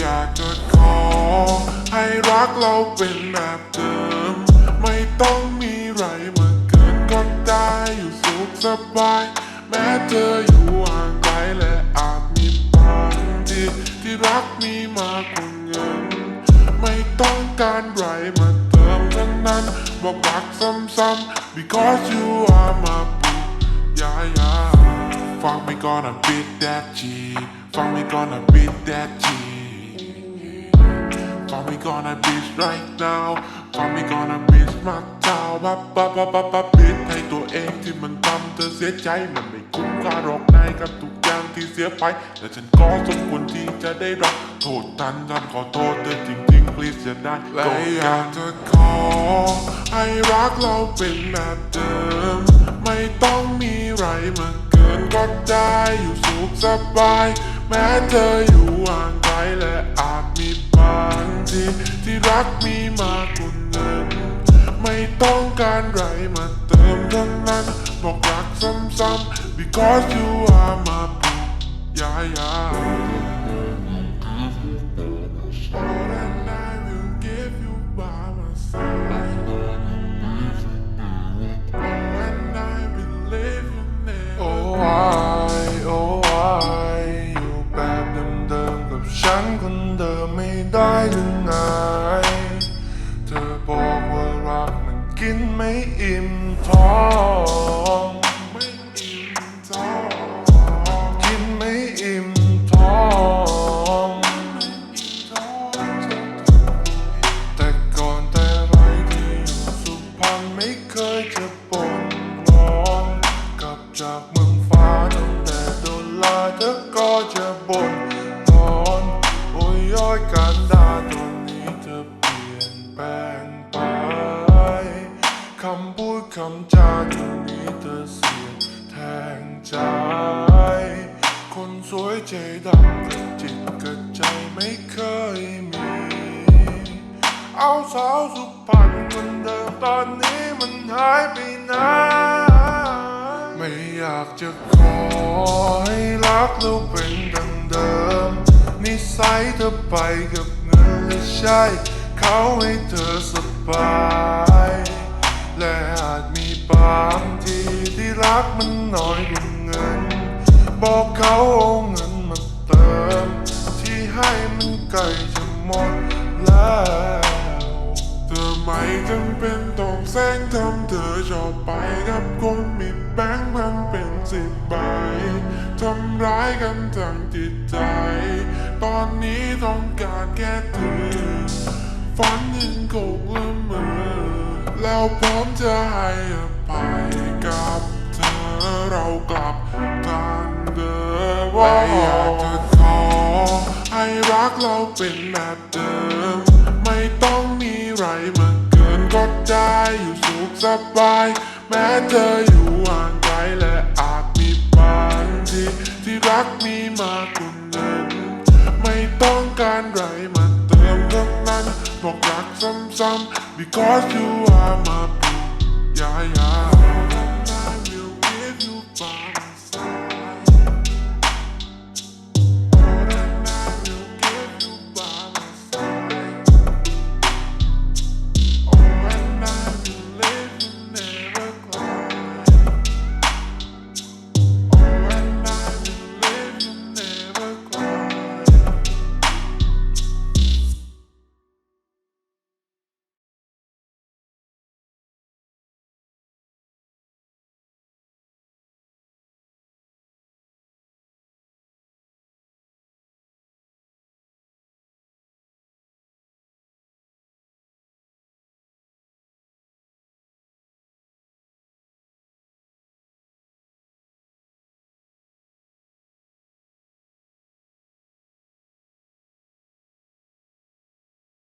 อยากจะขอ ให้รักเราเป็นแบบเดิม ไม่ต้องมีไรมาเกินก็ได้อยู่สุขสบาย แม้เธออยู่ห่างไกลและอาจมีบางทีที่รักมีมากกว่าเงิน ไม่ต้องการไรมาเติมทั้งนั้น บอกรักซ้ำๆ because you are my ฟังไม่ก่อน beat that G ฟังไม่ก่อน beat that G ฟังไม่ก่อน beat right now ฟังไม่ก่อน beat มาเจ้าบับบับบับบับบับ beat ให้ตัวเองที่มันทำเธอเสียใจมันไม่คุ้มค่าหรอกนายกับทุกอย่างที่เสียไปแต่ฉันก็สมควรที่จะได้รับโทษทันทันขอโทษเธอจริงๆ please จะได้และอยากจะขอ ให้รักเราเป็นแบบเดิม ไม่ต้องมีไรมา มันก็ได้อยู่สุขสบาย แม้เธออยู่ห่างไกลและอาจมีบางทีที่รักมีมากกว่าเงินไม่ต้องการไรมาเติมทั้งนั้น บอกรักซ้ำๆ because you are my boo yeah yeah หรือไงเธอบอกว่ารักมันกินไม่อิ่มท้องไม่อิ่มท้องกินไม่อิ่มท้องแต่ก่อนแต่ไรที่อยู่สุพรรณไม่เคยจะบ่นร้องกลับจากเมืองฟ้าตั้งแต่โดนลาเธอก็จะบ่น คำพูดคำจาตรงนี้เธอเสียงแทงใจ คนสวยใจดำกับจิตกับใจไม่เคยมี เอาสาวสุพรรณคนเดิมตอนนี้มันหายไปไหนไม่อยากจะขอให้รักเราเป็นดังเดิม นิสัยเธอไปกับเงินและใช่เขาให้เธอสบาย และอาจมีบางทีที่รักมันน้อยกว่าเงิน บอกเขาเอาเงินมาเติม ที่ให้มันใกล้จะหมดแล้วเธอไม่จำเป็นต้องแซงทำเธอชอบไปกับคนมีแบงค์พันเป็นสิบใบทำร้ายกันทางจิตใจ ตอนนี้ต้องการแค่เธอฝันยังคงละเมอ แล้วพร้อมจะให้อภัยกับเธอเรากลับกันเดิมว่อยากจะขอ ให้รักเราเป็นแบบเดิม ไม่ต้องมีไรมาเกินก็ได้อยู่สุขสบาย แม้เธออยู่ห่างไกลและอาจมีบางทีที่รักมีมากกว่าเงินไม่ต้องการไรมาเติมทั้งนั้นบอกรักซ้ำๆ because you are my boo yeah yeah